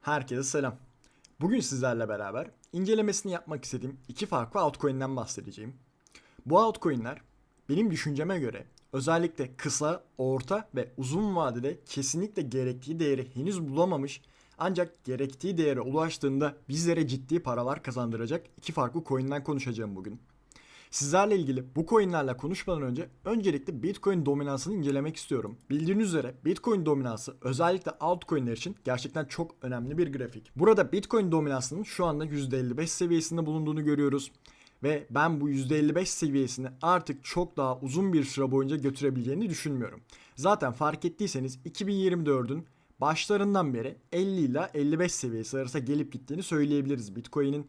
Herkese selam. Bugün sizlerle beraber incelemesini yapmak istediğim iki farklı altcoin'den bahsedeceğim. Bu altcoin'ler benim düşünceme göre özellikle kısa, orta ve uzun vadede kesinlikle gerektiği değeri henüz bulamamış ancak gerektiği değere ulaştığında bizlere ciddi paralar kazandıracak iki farklı coin'den konuşacağım bugün. Sizlerle ilgili bu coinlerle konuşmadan önce öncelikle Bitcoin dominansını incelemek istiyorum. Bildiğiniz üzere Bitcoin dominansı özellikle altcoin'ler için gerçekten çok önemli bir grafik. Burada Bitcoin dominansının şu anda %55 seviyesinde bulunduğunu görüyoruz. Ve ben bu %55 seviyesini artık çok daha uzun bir süre boyunca götürebileceğini düşünmüyorum. Zaten fark ettiyseniz 2024'ün başlarından beri 50 ile 55 seviyesi arasında gelip gittiğini söyleyebiliriz Bitcoin'in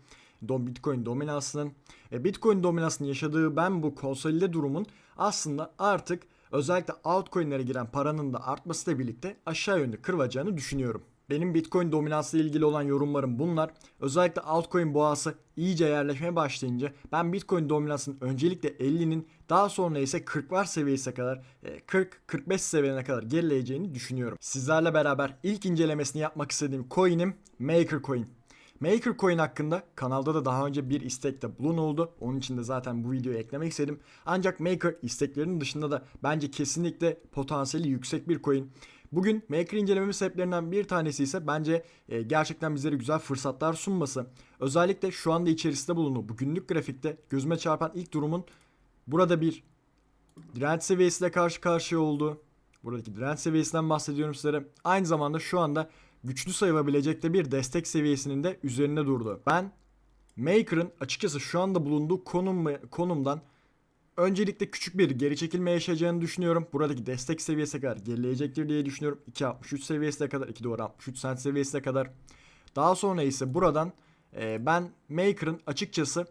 Bitcoin dominansının. E, Bitcoin dominansının yaşadığı ben bu konsolide durumun aslında artık özellikle altcoin'lere giren paranın da artmasıyla birlikte aşağı yönde kırılacağını düşünüyorum. Benim Bitcoin dominansı ile ilgili olan yorumlarım bunlar. Özellikle altcoin boğası iyice yerleşmeye başlayınca ben Bitcoin dominansının öncelikle 50'nin daha sonra ise 40'lar seviyesine kadar 40-45 seviyene kadar gerileyeceğini düşünüyorum. Sizlerle beraber ilk incelemesini yapmak istediğim coin'im Maker Coin. Maker Coin hakkında kanalda da daha önce bir istekte bulunuldu. Onun için de zaten bu videoyu eklemek istedim. Ancak Maker isteklerinin dışında da bence kesinlikle potansiyeli yüksek bir coin. Bugün Maker incelememiz sebeplerinden bir tanesi ise bence e, gerçekten bizlere güzel fırsatlar sunması. Özellikle şu anda içerisinde bulunduğu bu günlük grafikte gözüme çarpan ilk durumun burada bir direnç seviyesiyle karşı karşıya oldu. Buradaki direnç seviyesinden bahsediyorum sizlere. Aynı zamanda şu anda güçlü sayılabilecek de bir destek seviyesinin de üzerinde durdu. Ben Maker'ın açıkçası şu anda bulunduğu konum konumdan öncelikle küçük bir geri çekilme yaşayacağını düşünüyorum. Buradaki destek seviyesine kadar gerileyecektir diye düşünüyorum. 2.63 seviyesine kadar 2 dolar 63 cent seviyesine kadar. Daha sonra ise buradan e, ben Maker'ın açıkçası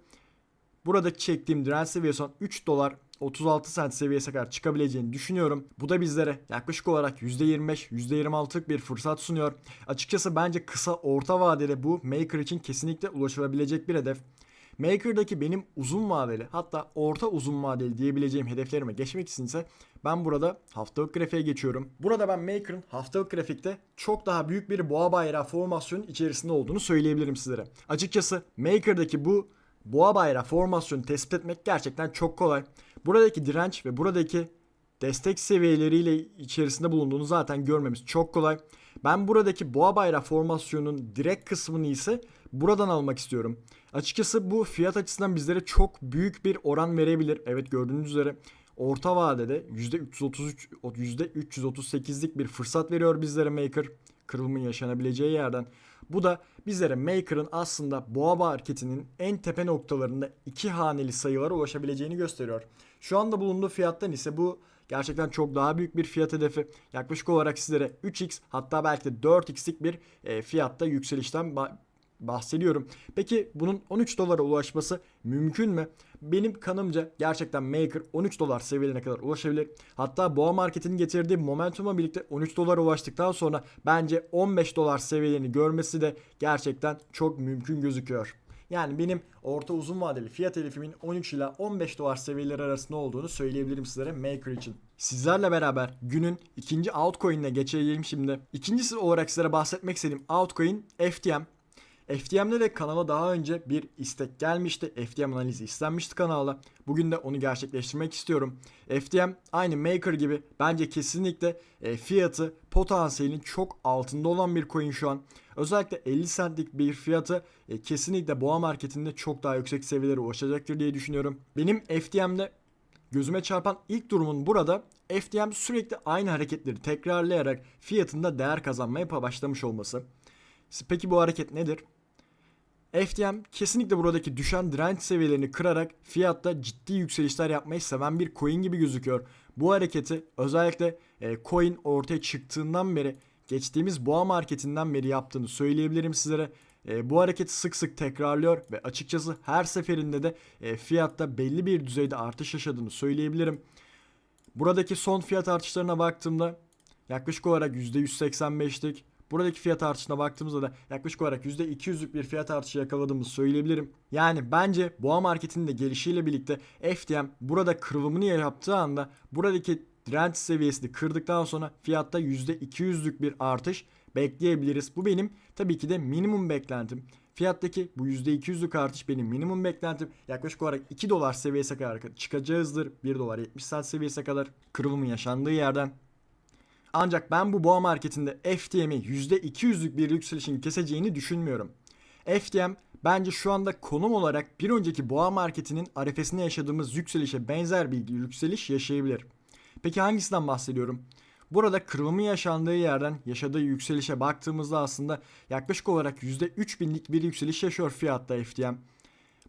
burada çektiğim direnç seviyesi olan 3 dolar 36 cent seviyesine kadar çıkabileceğini düşünüyorum. Bu da bizlere yaklaşık olarak %25, %26'lık bir fırsat sunuyor. Açıkçası bence kısa orta vadede bu Maker için kesinlikle ulaşılabilecek bir hedef. Maker'daki benim uzun vadeli hatta orta uzun vadeli diyebileceğim hedeflerime geçmek içinse ben burada haftalık grafiğe geçiyorum. Burada ben Maker'ın haftalık grafikte çok daha büyük bir boğa bayrağı formasyonun içerisinde olduğunu söyleyebilirim sizlere. Açıkçası Maker'daki bu boğa bayrağı formasyonu tespit etmek gerçekten çok kolay. Buradaki direnç ve buradaki destek seviyeleriyle içerisinde bulunduğunu zaten görmemiz çok kolay. Ben buradaki boğa bayrağı formasyonunun direkt kısmını ise buradan almak istiyorum. Açıkçası bu fiyat açısından bizlere çok büyük bir oran verebilir. Evet gördüğünüz üzere orta vadede %333 %338'lik bir fırsat veriyor bizlere Maker kırılımın yaşanabileceği yerden. Bu da bizlere Maker'ın aslında boğa marketinin en tepe noktalarında iki haneli sayılara ulaşabileceğini gösteriyor. Şu anda bulunduğu fiyattan ise bu gerçekten çok daha büyük bir fiyat hedefi. Yaklaşık olarak sizlere 3x hatta belki de 4x'lik bir e, fiyatta yükselişten bahsediyorum. Peki bunun 13 dolara ulaşması mümkün mü? Benim kanımca gerçekten Maker 13 dolar seviyelerine kadar ulaşabilir. Hatta boğa marketin getirdiği momentumla birlikte 13 dolara ulaştıktan sonra bence 15 dolar seviyelerini görmesi de gerçekten çok mümkün gözüküyor. Yani benim orta uzun vadeli fiyat hedefimin 13 ila 15 dolar seviyeleri arasında olduğunu söyleyebilirim sizlere Maker için. Sizlerle beraber günün ikinci altcoin'ine geçelim şimdi. İkincisi olarak sizlere bahsetmek istediğim altcoin FTM. FTM'de de kanala daha önce bir istek gelmişti. FTM analizi istenmişti kanala. Bugün de onu gerçekleştirmek istiyorum. FTM aynı Maker gibi bence kesinlikle e, fiyatı potansiyelin çok altında olan bir coin şu an. Özellikle 50 centlik bir fiyatı e, kesinlikle boğa marketinde çok daha yüksek seviyelere ulaşacaktır diye düşünüyorum. Benim FTM'de gözüme çarpan ilk durumun burada FTM sürekli aynı hareketleri tekrarlayarak fiyatında değer kazanmaya başlamış olması. Peki bu hareket nedir? FTM kesinlikle buradaki düşen direnç seviyelerini kırarak fiyatta ciddi yükselişler yapmayı seven bir coin gibi gözüküyor. Bu hareketi özellikle e, coin ortaya çıktığından beri geçtiğimiz boğa marketinden beri yaptığını söyleyebilirim sizlere. E, bu hareketi sık sık tekrarlıyor ve açıkçası her seferinde de e, fiyatta belli bir düzeyde artış yaşadığını söyleyebilirim. Buradaki son fiyat artışlarına baktığımda yaklaşık olarak %185'lik Buradaki fiyat artışına baktığımızda da yaklaşık olarak %200'lük bir fiyat artışı yakaladığımızı söyleyebilirim. Yani bence boğa marketinin de gelişiyle birlikte FTM burada kırılımını yaptığı anda buradaki direnç seviyesini kırdıktan sonra fiyatta %200'lük bir artış bekleyebiliriz. Bu benim tabii ki de minimum beklentim. Fiyattaki bu %200'lük artış benim minimum beklentim. Yaklaşık olarak 2 dolar seviyesine kadar çıkacağızdır. 1 dolar 70 cent seviyesine kadar kırılımın yaşandığı yerden. Ancak ben bu boğa marketinde FTM'i %200'lük bir yükselişin keseceğini düşünmüyorum. FTM bence şu anda konum olarak bir önceki boğa marketinin arefesinde yaşadığımız yükselişe benzer bir yükseliş yaşayabilir. Peki hangisinden bahsediyorum? Burada kırılımın yaşandığı yerden yaşadığı yükselişe baktığımızda aslında yaklaşık olarak %3000'lik bir yükseliş yaşıyor fiyatta FTM.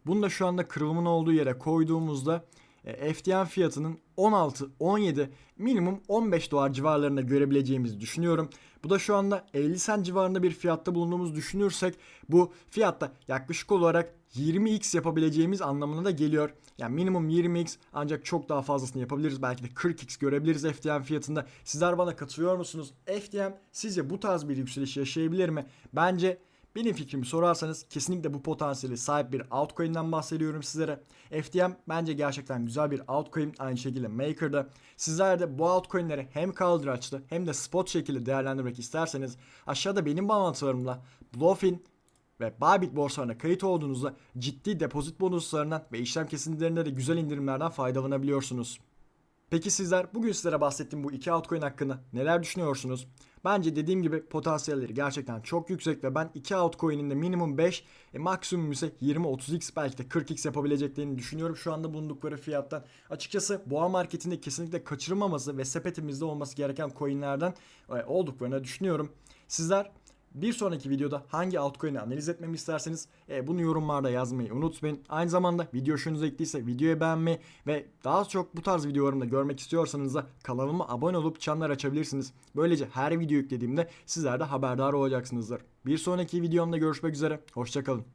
Bunu da şu anda kırılımın olduğu yere koyduğumuzda e, FTM fiyatının 16-17 minimum 15 dolar civarlarında görebileceğimizi düşünüyorum. Bu da şu anda 50 sen civarında bir fiyatta bulunduğumuzu düşünürsek bu fiyatta yaklaşık olarak 20x yapabileceğimiz anlamına da geliyor. Yani minimum 20x ancak çok daha fazlasını yapabiliriz. Belki de 40x görebiliriz FTM fiyatında. Sizler bana katılıyor musunuz? FTM sizce bu tarz bir yükseliş yaşayabilir mi? Bence benim fikrimi sorarsanız kesinlikle bu potansiyeli sahip bir altcoin'den bahsediyorum sizlere. FTM bence gerçekten güzel bir altcoin. Aynı şekilde Maker'da. Sizler de bu altcoin'leri hem kaldıraçlı hem de spot şekilde değerlendirmek isterseniz aşağıda benim bağlantılarımla Bluefin ve Bybit borsalarına kayıt olduğunuzda ciddi depozit bonuslarından ve işlem kesintilerinde de güzel indirimlerden faydalanabiliyorsunuz. Peki sizler bugün sizlere bahsettiğim bu iki altcoin hakkında neler düşünüyorsunuz? Bence dediğim gibi potansiyelleri gerçekten çok yüksek ve ben iki altcoin'in de minimum 5, e, maksimum ise 20-30x belki de 40x yapabileceklerini düşünüyorum şu anda bulundukları fiyattan. Açıkçası boğa marketinde kesinlikle kaçırılmaması ve sepetimizde olması gereken coinlerden e, olduklarını düşünüyorum. Sizler bir sonraki videoda hangi altcoin'i analiz etmemi isterseniz e, bunu yorumlarda yazmayı unutmayın. Aynı zamanda video hoşunuza gittiyse videoyu beğenmeyi ve daha çok bu tarz videolarımı da görmek istiyorsanız da kanalıma abone olup çanlar açabilirsiniz. Böylece her video yüklediğimde sizler de haberdar olacaksınızdır. Bir sonraki videomda görüşmek üzere. Hoşçakalın.